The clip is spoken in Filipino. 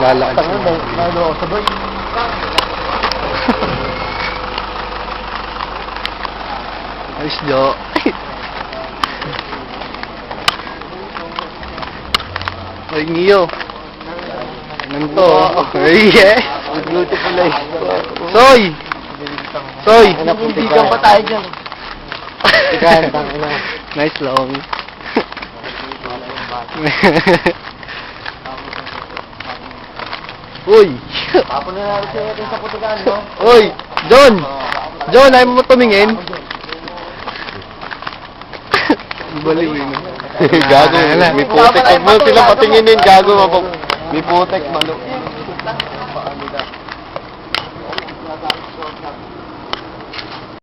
Lalaan mo, lalo ako sabay. Ayos do. Ay, Ngiyo. Nanto. Ay. Nagluto pala eh. Soy! Soy! Napupigan pa tayo dyan. Ikaw, tangin na. nice long. Uy! Tapon na natin siya natin sa putigan, no? Uy! John! John, ayaw mo tumingin? Baliw yun. gago, may putek. Huwag mo silang patinginin, gago. May putek, malo.